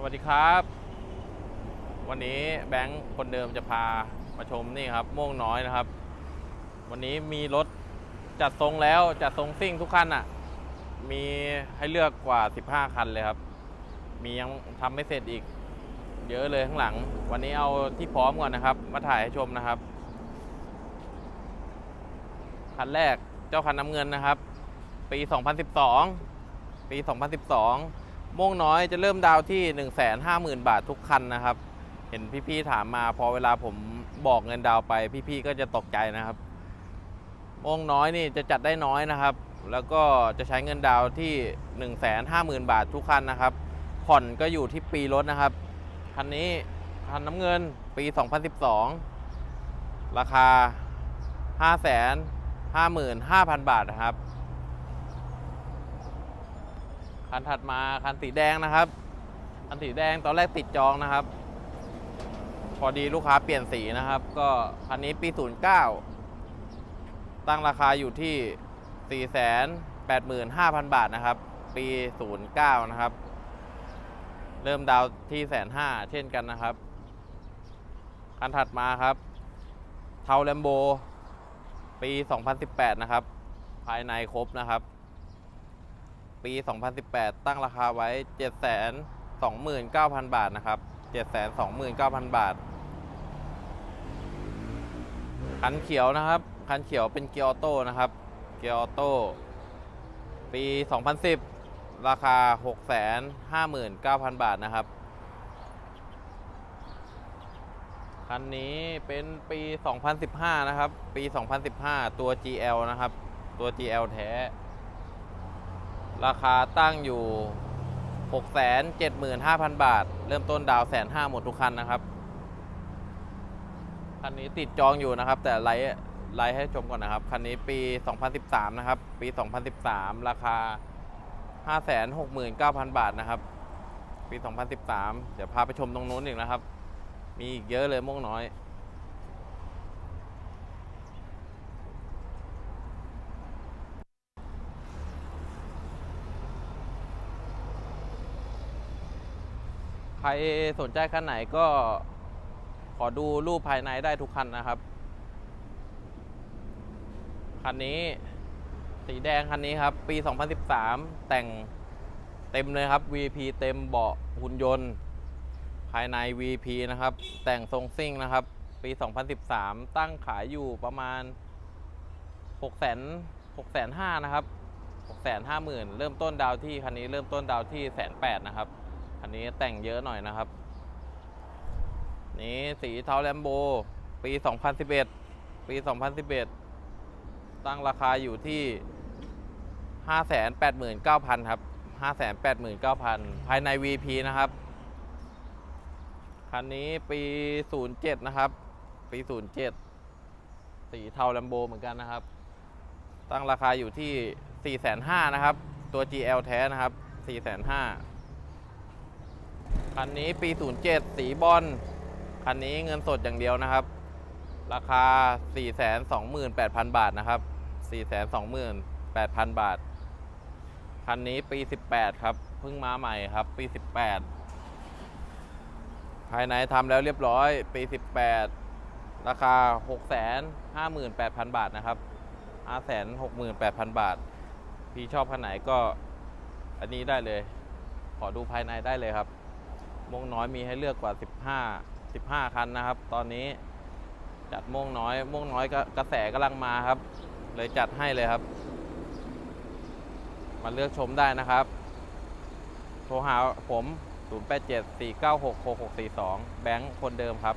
สวัสดีครับ วันนี้แบงค์คนเดิมจะพามาชมนี่ครับม่วงน้อยนะครับ วันนี้มีรถจัดทรงแล้วจัดทรงซิ่งทุกคันอะ มีให้เลือกกว่า 15 คันเลยครับ มียังทำไม่เสร็จอีก เยอะเลยข้างหลัง วันนี้เอาที่พร้อมก่อนนะครับ มาถ่ายให้ชมนะครับ คันแรกเจ้าคันน้ำเงินนะครับ ปี 2012 ปี 2012 ม่วงน้อยจะเริ่มดาวที่ 150,000 บาททุกคันนะครับ เห็นพี่ๆถามมาพอเวลาผมบอกเงินดาวไปพี่ๆก็จะตกใจนะครับ ม่วงน้อยนี่จะจัดได้น้อยนะครับ แล้วก็จะใช้เงินดาวที่ 150,000 บาททุกคันนะครับ ผ่อนก็อยู่ที่ปีรถนะครับ คันนี้คันน้ำเงินปี 2012 ราคา 555,000 บาทนะครับ คันถัดมาคันสีแดงนะครับ คันสีแดงตอนแรกติดจองนะครับ พอดีลูกค้าเปลี่ยนสีนะครับ ก็คันนี้ปี 09 ตั้งราคาอยู่ที่ 485,000 บาทนะครับ ปี 09 นะครับ เริ่มดาวที่แสนห้าเช่นกันนะครับ คันถัดมาครับเทาแลมโบปี 2018 นะครับ ภายในครบนะครับ ปี 2018 ตั้งราคาไว้ 729,000 บาทนะครับ 729,000 บาท คันเขียวนะครับ คันเขียวเป็นเกียร์ออโต้นะครับ เกียร์ออโต้ ปี 2010 ราคา 659,000 บาทนะครับ คันนี้เป็นปี 2015 นะครับ ปี 2015 ตัว GL นะครับ ตัว GL แท้ ราคาตั้งอยู่ 675,000 บาท เริ่มต้นดาวแสนห้าหมดทุกคันนะครับ คันนี้ติดจองอยู่นะครับ แต่ไลฟ์ไลฟ์ให้ชมก่อนนะครับ คันนี้ปี 2013 นะครับ ปี 2013 ราคา 569,000 บาทนะครับ ปี 2013 เดี๋ยวพาไปชมตรงนู้นอีกนะครับ มีอีกเยอะเลยม่วงน้อย ใครสนใจคันไหนก็ขอดูรูปภายในได้ทุกคันนะครับ คันนี้สีแดงคันนี้ครับ ปี 2013 แต่งเต็มเลยครับ VP เต็มเบาะหุ่นยนต์ ภายใน VP นะครับ แต่งทรงซิ่งนะครับ ปี 2013 ตั้งขายอยู่ประมาณ 6 0 0 0 0 6 5 0 0นะครับ 6 5 0 0 0 0 เริ่มต้นดาวที่ คันนี้เริ่มต้นดาวที่แสนแปดนะครับ คันนี้แต่งเยอะหน่อยนะครับ นี่สีเทาแลมโบ ปี 2011 ปี 2011 ตั้งราคาอยู่ที่ 589,000 ครับ 589,000 ภายใน VP นะครับ คันนี้ปี 07 นะครับ ปี 07 สีเทาแลมโบเหมือนกันนะครับ ตั้งราคาอยู่ที่ 4,500 นะครับ ตัว GL แท้นะครับ 4,500 คันนี้ปี 07 สีบอล คันนี้เงินสดอย่างเดียวนะครับ ราคา 428,000 บาทนะครับ 428,000 บาท คันนี้ปี 18 ครับ เพิ่งมาใหม่ครับ ปี 18 ภายในทำแล้วเรียบร้อย ปี 18 ราคา 658,000 บาทนะครับ568,000 บาท พี่ชอบคันไหนก็อันนี้ได้เลย ขอดูภายในได้เลยครับ ม่งน้อยมีให้เลือกกว่า 15 15 คันนะครับ ตอนนี้จัดม่งน้อยม่งน้อยก็กระแสกำลังมาครับ เลยจัดให้เลยครับ มาเลือกชมได้นะครับ โทรหาผม 0874966642 แบงค์คนเดิมครับ